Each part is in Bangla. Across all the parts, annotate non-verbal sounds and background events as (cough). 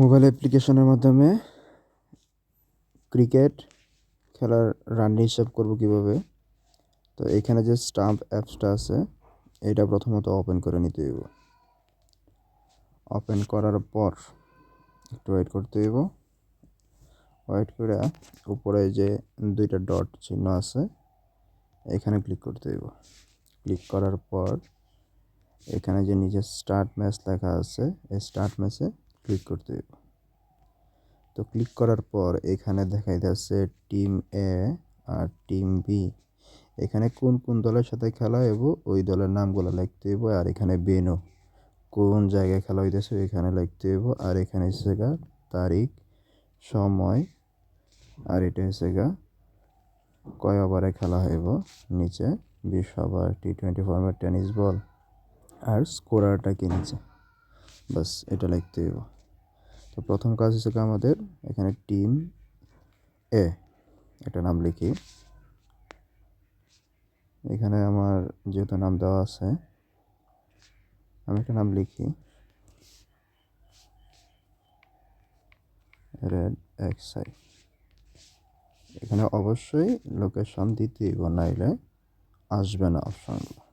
মোবাইল অ্যাপ্লিকেশনের মাধ্যমে ক্রিকেট খেলার রান হিসাব করব কীভাবে? তো এখানে যে স্টাম্প অ্যাপসটা আছে, এটা প্রথমত ওপেন করে নিতে হইব। ওপেন করার পর একটু ওয়েট করতে হইব। ওয়েট করে উপরে যে দুইটা ডট চিহ্ন আছে, এখানে ক্লিক করতে হইব। ক্লিক করার পর এখানে যে নিচে স্টার্ট ম্যাচ লেখা আছে, এই স্টার্ট ম্যাচে ক্লিক করতে হইব। তো ক্লিক করার পর এখানে দেখাই যাচ্ছে টিম এ আর টিম বি। এখানে কোন কোন দলের সাথে খেলা হইব, ওই দলের নামগুলো লিখতে হইব আর এখানে বেনো। কোন জায়গায় খেলা হইতেছে এখানে লিখতে হইব আর এখানে হচ্ছে গা তারিখ, সময় আর এটা হচ্ছে গা কয় ওভারে খেলা হইব, নিচে বিশ over T twenty format tennis ball আর স্কোরারটা কি নিচে? বাস এটা লিখতে হইব। তো প্রথম কাজ হিসেবে আমাদের এখানে টিম এ, একটা নাম লিখি। এখানে আমার যেহেতু নাম দেওয়া আছে, আমি একটা নাম লিখি। Red X I. এখানে অবশ্যই লোকেশন দিতেই নাইলে আসবে না অপশনগুলো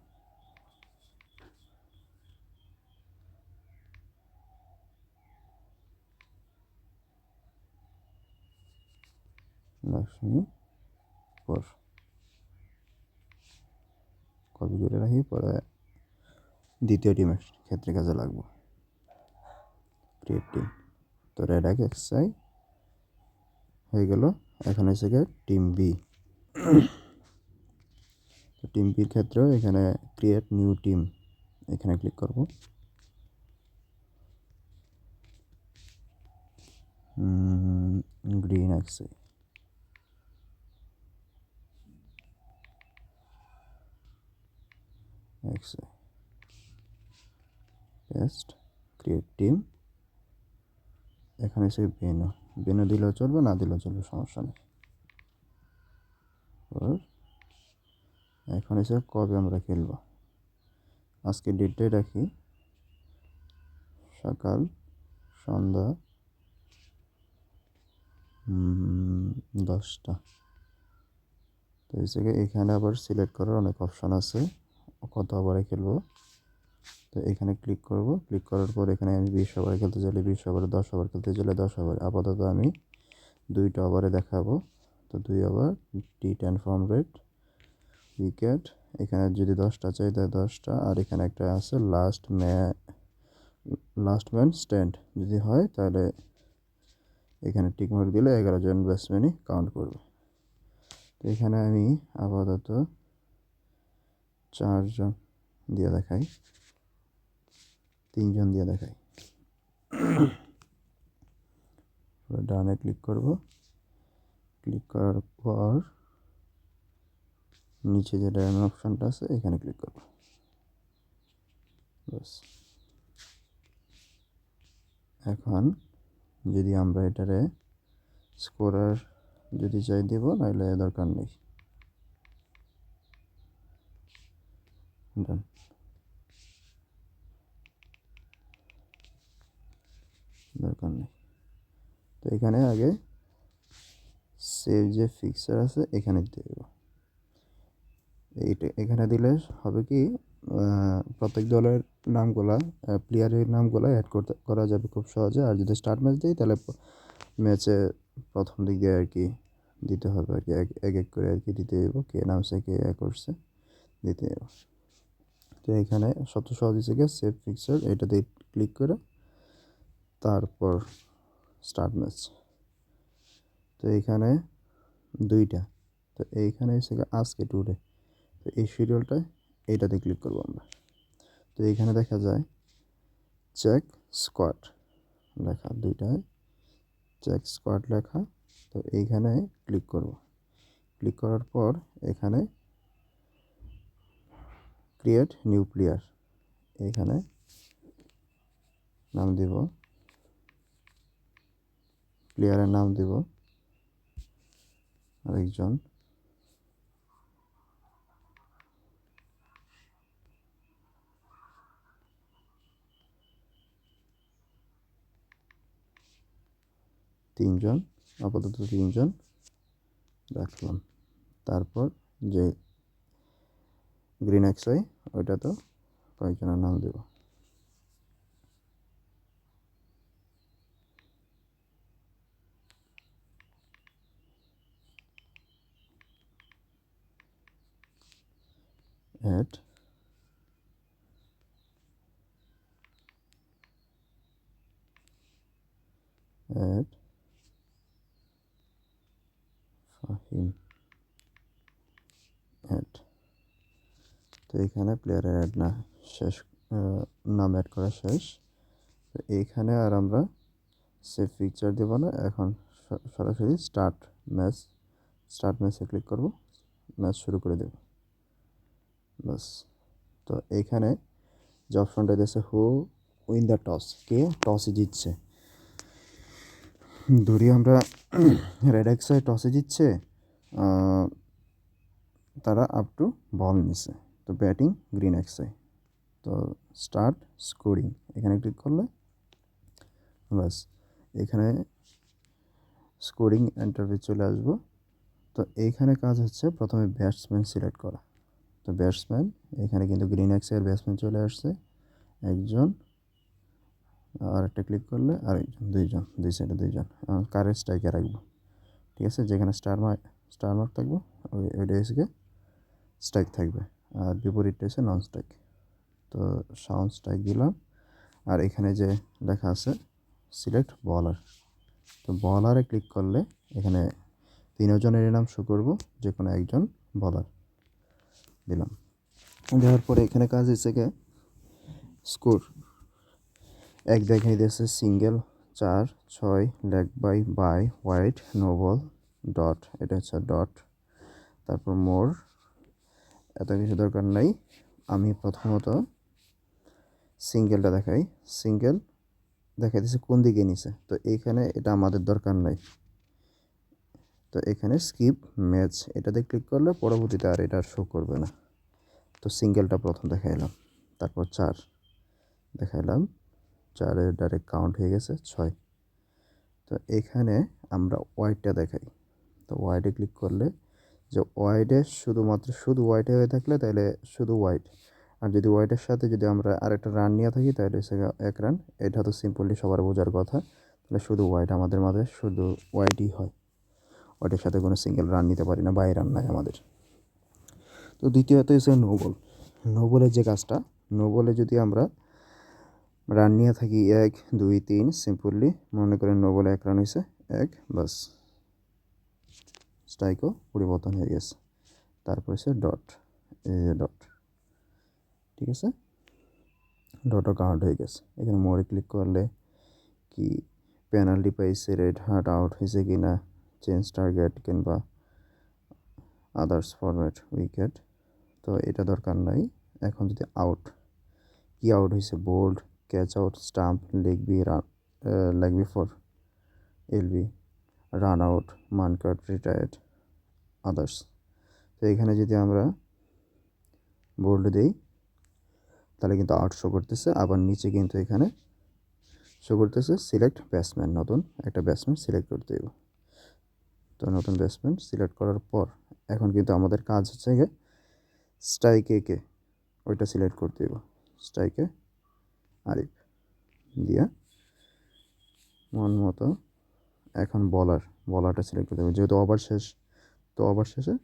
লক্ষ্মীপুর কপি করে রাখি, পরে দ্বিতীয় টিমের ক্ষেত্রে কাজে লাগবো। ক্রিয়েট টিম তো রেড এক এক্সাই হয়ে গেল। এখন হচ্ছে গিয়ে টিম বি (coughs) তো টিম বির ক্ষেত্রেও এখানে ক্রিয়েট নিউ টিম এখানে ক্লিক করব। Green X I X I paste create team এখানে সে বেনো বেনো দিলেও চলবে, না দিলেও চলবে, সমস্যা নেই। এখন এসে কবে আমরা খেলব? আজকে ডেটটাই রাখি। সকাল, সন্ধ্যা দশটা। তো এখানে আবার সিলেক্ট করার অনেক অপশান আছে। কত ওভারে খেলব? তো এখানে ক্লিক করব। ক্লিক করার পর এখানে আমি বিশ ওভারে খেলতে চাইলে বিশ ওভারে, দশ ওভার খেলতে চাইলে দশ ওভার। আপাতত আমি দুইটা ওভারে দেখাবো। তো দুই over T ten format wicket এখানে যদি দশটা চাই, তাহলে দশটা। আর এখানে একটা আছে লাস্ট ম্যা লাস্ট ম্যান স্ট্যান্ড যদি হয়, তাহলে এখানে টিকমার্ক দিলে এগারো জন ব্যাটসম্যানই কাউন্ট করবে। তো এখানে আমি আপাতত চারজন দিয়ে দেখাই। তিনজন দিয়ে দেখাই। ডানে ক্লিক করব। ক্লিক করার পর নিচে যে ডায়মন্ড অপশানটা আছে, এখানে ক্লিক করব। বাস এখন যদি আমরা এটারে স্কোরার যদি চাই দেব নাহলে দরকার নেই। দরকার নেই তো এখানে আগে সেভ যে ফিক্সার আছে, এখানে দিতে দেব এইটা এখানে দিলে হবে কি প্রত্যেক দলের নামগুলা প্লেয়ারের নামগুলো অ্যাড করতে, করা যাবে খুব সহজে। আর যদি স্টার্ট ম্যাচ দিই, তাহলে ম্যাচে প্রথম দিক দিয়ে আর কি দিতে হবে আর কি। এক এক করে আর কি দিতে দেবো কে নামছে, কে করছে, দিতে দেবো তো এখানে সবচেয়ে সহজ হিসেবে সেভ ফিক্সার এটাতে ক্লিক করে তারপর স্টার্ট ম্যাচ তো এইখানে দুইটা। তো এইখানে এসে আজকে টুডে তো এই শিডিউলটা এইটাতে ক্লিক করব আমরা। তো এইখানে দেখা যায় চেক স্কোয়াড লেখা দুইটায় চেক স্কোয়াড লেখা, তো এইখানে ক্লিক করব। ক্লিক করার পর এখানে ক্রিয়েট নিউ প্লেয়ার এইখানে নাম দিব প্লেয়ারের নাম দিব আরেকজন। তিনজন, আপাতত তিনজন রাখলাম। তারপর যে গ্রিন এক্সআই ওইটা তো কয়েকজনের নাম দেব। অ্যাড অ্যাড ফাহিম অ্যাড তো এখানে প্লেয়ারের অ্যাড না, শেষ নাম অ্যাড করা শেষ। তো এইখানে আর আমরা সেভ পিকচার দেব না, এখন সরাসরি স্টার্ট ম্যাচ স্টার্ট ম্যাচে ক্লিক করব ম্যাচ শুরু করে দেব। বাস তো এইখানে যে অপশনটা দিয়েছে হু উইন দ্য টস কে টসে জিতছে? ধরি আমরা রেড এক্সাই টসে জিতছে তারা আপ টু বল নিছে। তো ব্যাটিং গ্রিন এক্সাই তো স্টার্ট স্কোরিং এখানে ক্লিক করলে বাস এখানে স্কোরিং ইন্টারভিউ চলে আসব। তো এইখানে কাজ হচ্ছে প্রথমে ব্যাটসম্যান সিলেক্ট করা। তো ব্যাটসম্যান এখানে কিন্তু গ্রিন এক্সের ব্যাটসম্যান চলে আসছে। একজন আর একটা ক্লিক করলে আরেকজন, দুইজন, দুই সাইডে দুইজন। কারের স্ট্রাইকে রাখব? ঠিক আছে, যেখানে স্টার মার্ক স্টার মার্ক থাকব, ওই এসে স্ট্রাইক থাকবে। আর বিপরীতটা এসে নন স্ট্রাইক তো সাউন্ড স্ট্রাইক দিলাম। আর এখানে যে লেখা আছে সিলেক্ট বলার তো বলারে ক্লিক করলে এখানে তিনজনের নাম শো করব যে কোনো একজন বলার দিলাম। দেওয়ার পরে এখানে কাজ হচ্ছে হিসেবে স্কোর এক দেখাই দিয়েছে সিঙ্গেল চার, ছয় leg bye bye wide no ball dot এটা হচ্ছে ডট তারপর মোর এত কিছু দরকার নাই। আমি প্রথমত সিঙ্গেলটা দেখাই। সিঙ্গেল দেখা দিচ্ছে কোন দিকে নিছে তো এইখানে এটা আমাদের দরকার নাই। তো এখানে স্কিপ ম্যাচ এটাতে ক্লিক করলে পরবর্তীতে আর এটা শো করবে না। তো সিঙ্গেলটা প্রথম দেখাইলাম। তারপর চার দেখাইলাম। চারের ডাইরেক্ট কাউন্ট হয়ে গেছে ছয়। তো এখানে আমরা ওয়াইডটা দেখাই। তো ওয়াইডে ক্লিক করলে যে ওয়াইডে শুধুমাত্র শুধু ওয়াইডে হয়ে থাকলে তাহলে শুধু ওয়াইড আর যদি ওয়াইডের সাথে যদি আমরা আরেকটা রান নিয়ে থাকি, তাহলে এক রান এটা তো সিম্পলি সবার বোঝার কথা। তাহলে শুধু ওয়াইড আমাদের মাঝে, শুধু ওয়াইডই হয়। ওয়াইডের সাথে কোনো সিঙ্গেল রান নিতে পারি না বাই রান নাই আমাদের। তো দ্বিতীয়ত হচ্ছে নোবল নোবলের যে কাজটা নোবলে যদি আমরা রান নিয়ে থাকি এক, দুই, তিন সিম্পলি মনে করেন নোবলে এক রান হয়েছে, এক, বাস। স্ট্রাইকও পরিবর্তন হয়ে গেছে। তারপর হচ্ছে ডট, এই ডট। ঠিক আছে? ডটও কাউন্ট হয়ে গেছে। এখানে মোড়ে ক্লিক করলে কি পেনাল্টি পাইছে, রেড হার্ট আউট হয়েছে কি না চেঞ্জ টার্গেট কিংবা আদার্স ফরম্যাট উইকেট। তো এটা দরকার নাই। এখন যদি আউট, কি আউট হয়েছে? Bowled, catch out, stump, leg B, run leg B for L B. Run out Mankad retired others তো এখানে যদি আমরা বোল্ড দিই, তাহলে কিন্তু আউট শো করতেছে। আবার নিচে কিন্তু এখানে শো করতেছে সিলেক্ট ব্যাটসম্যান নতুন একটা ব্যাটসম্যান সিলেক্ট করতে দেব তো নতুন ব্যাটসম্যান সিলেক্ট করার পর এখন কিন্তু আমাদের কাজ হচ্ছে গিয়ে স্ট্রাইকে কে ওইটা সিলেক্ট করতে দেব স্ট্রাইকে আরিফ। দিয়া, মন মতো এখন বলার বলারটা সিলেক্ট করতে হবে। যেহেতু ওভার শেষ, তো ওভার শেষে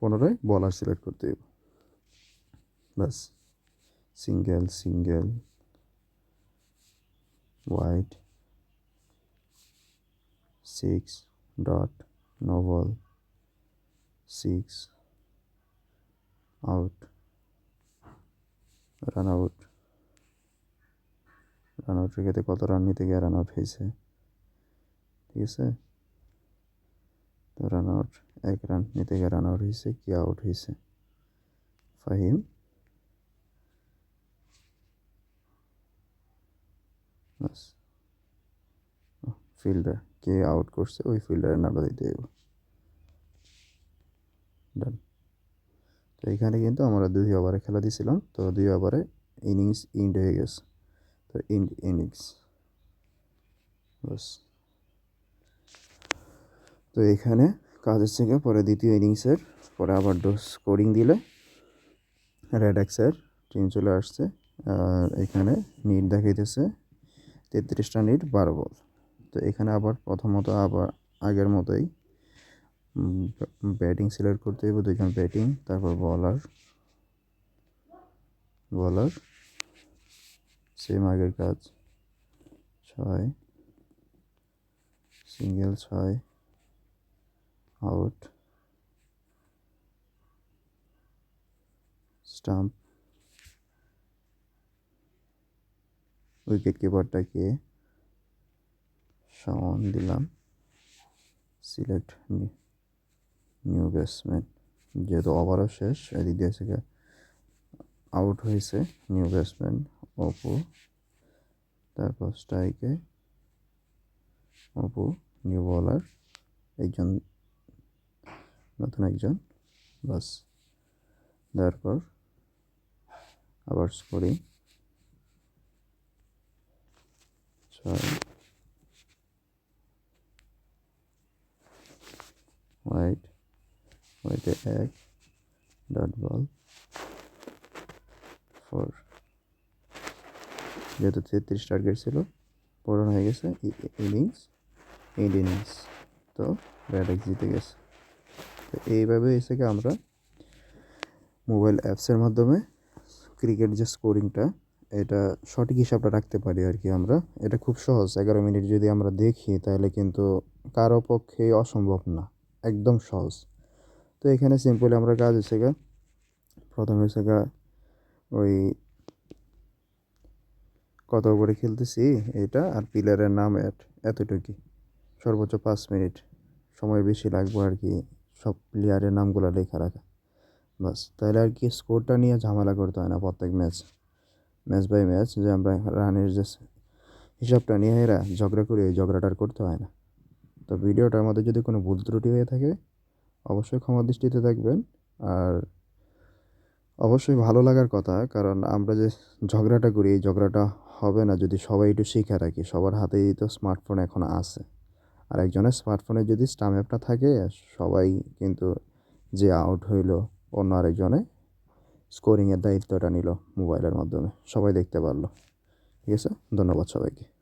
পুনরায় বলার সিলেক্ট করতে হবে। ব্যাস। Single single wide six dot no ball six out run out run আউটের ক্ষেত্রে কত রান নিতে গিয়ে রান আউট হয়েছে? ঠিক আছে তো রান আউট এক রান নিতে গিয়ে রান আউট হয়েছে কি আউট হয়েছে ফাহিম? ফিল্ডার কে আউট করছে? ওই ফিল্ডারের নামটা দিতে হবে ডান তো এখানে কিন্তু আমরা দুই ওভারে খেলা দিয়েছিলাম তো দুই ওভারে ইনিংস ইন্ড হয়ে গেছে। তো ইন্ড ইনিংস বাস। তো এখানে কাজ হচ্ছে পরে দ্বিতীয় ইনিংসের পরে আবার স্কোরিং দিলে। রেড এক্সের টিম চলে আসছে, আর এখানে নিট দেখাইতেছে তেত্রিশটা নিট বারো বল তো এখানে আবার প্রথমত আবার আগের মতোই ব্যাটিং সিলেক্ট করতে হবে দুইজন ব্যাটিং তারপর বলার বলার সেম আগের কাজ, ছয় সিঙ্গেল ছয়। আউট। স্টাম্প। উইকেট কিপারটাকে শাওন দিলাম। Select new batsman. যেহেতু ওভারও শেষ, এদিক দিয়ে থেকে আউট হয়েছে নিউ ব্যাটসম্যান অপু। তারপর স্ট্রাইকে অপু, নিউ বলার। একজন নতুন একজন। বাস, তারপর আবার স্কোরিং ছয়। হোয়াইট হোয়াইটে এক ডট বল ফোর যেহেতু তেত্রিশ টার্গেট ছিল পূরণ হয়ে গেছে ইনিংস এইট ইনিংস তো এক্স জিতে গেছে। তো এইভাবে এসে আমরা মোবাইল অ্যাপসের মাধ্যমে ক্রিকেট যে স্কোরিংটা এটা সঠিক হিসাবটা রাখতে পারি আর কি আমরা। এটা খুব সহজ, এগারো মিনিট যদি আমরা দেখি তাহলে কিন্তু কারও পক্ষেই অসম্ভব না, একদম সহজ। তো এখানে সিম্পলি আমরা কাজ হচ্ছে গা, প্রথমে হচ্ছে গা ওই কত করে খেলতেছি এটা আর প্লেয়ারের নাম এট এতটুকুই। সর্বোচ্চ পাঁচ মিনিট, সময় বেশি লাগবে আর কি সব প্লেয়ারের নামগুলো লেখা রাখা। বাস, তাহলে আর কি স্কোরটা নিয়ে ঝামেলা করতে হয় না প্রত্যেক ম্যাচ ম্যাচ বাই ম্যাচ যে আমরা রানের যে হিসাবটা নিয়ে এরা ঝগড়া করি ওই ঝগড়াটার করতে হয় না। তো ভিডিওটার মধ্যে যদি কোনো ভুল ত্রুটি হয়ে থাকে, অবশ্যই ক্ষমা দৃষ্টিতে থাকবেন আর অবশ্যই ভালো লাগার কথা, কারণ আমরা যে ঝগড়াটা করি, এই ঝগড়াটা হবে না যদি সবাই একটু শিখে রাখি। সবার হাতেই তো স্মার্টফোন এখন আছে। আর একজনের স্মার্টফোনে যদি স্টাম অ্যাপটা থাকে, সবাই কিন্তু যে আউট হইল, অন্য আরেকজনে স্কোরিংয়ের দায়িত্বটা নিল মোবাইলের মাধ্যমে। সবাই দেখতে পারল। ঠিক আছে? ধন্যবাদ সবাইকে।